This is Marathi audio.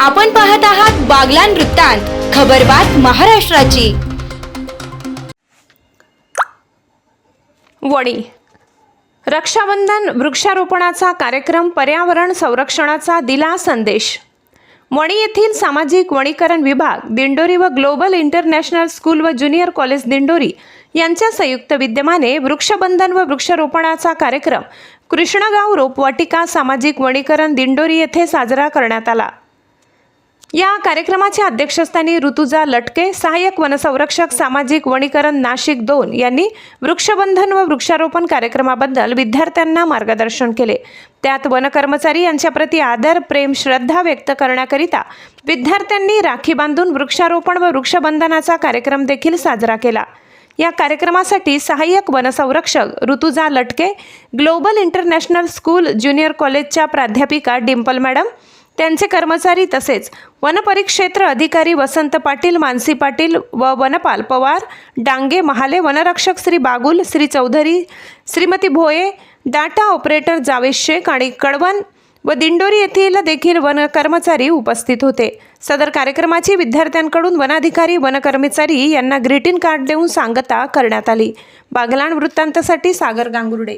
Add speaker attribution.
Speaker 1: आपण पाहत आहात बागलान वृत्तांत खबरबात महाराष्ट्राची.
Speaker 2: वणी रक्षाबंधन वृक्षारोपणाचा कार्यक्रम पर्यावरण संरक्षणाचा दिला संदेश. वणी येथील सामाजिक वणीकरण विभाग दिंडोरी व ग्लोबल इंटरनॅशनल स्कूल व ज्युनियर कॉलेज दिंडोरी यांच्या संयुक्त विद्यमाने वृक्षबंधन व वृक्षारोपणाचा कार्यक्रम कृष्णगाव रोपवाटिका सामाजिक वणीकरण दिंडोरी येथे साजरा करण्यात आला. या कार्यक्रमाच्या अध्यक्षस्थानी ऋतुजा लटके सहाय्यक वनसंरक्षक सामाजिक वनीकरण नाशिक दोन यांनी वृक्षबंधन व वृक्षारोपण कार्यक्रमाबद्दल विद्यार्थ्यांना मार्गदर्शन केले. त्यात वनकर्मचारी यांच्याप्रती आदर प्रेम श्रद्धा व्यक्त करण्याकरिता विद्यार्थ्यांनी राखी बांधून वृक्षारोपण व वृक्षबंधनाचा कार्यक्रम देखील साजरा केला. या कार्यक्रमासाठी सहाय्यक वनसंरक्षक ऋतुजा लटके ग्लोबल इंटरनॅशनल स्कूल ज्युनियर कॉलेजच्या प्राध्यापिका डिंपल मॅडम त्यांचे कर्मचारी तसेच वनपरिक्षेत्र अधिकारी वसंत पाटील मानसी पाटील व वनपाल पवार डांगे महाले वनरक्षक श्री बागुल श्री चौधरी श्रीमती भोये डाटा ऑपरेटर जावेद शेख आणि कडवन व दिंडोरी येथील देखील वन कर्मचारी उपस्थित होते. सदर कार्यक्रमाची विद्यार्थ्यांकडून वनाधिकारी वनकर्मचारी यांना ग्रीटिंग कार्ड देऊन सांगता करण्यात आली. बागलाण वृत्तांतासाठी सागर गांगुर्डे.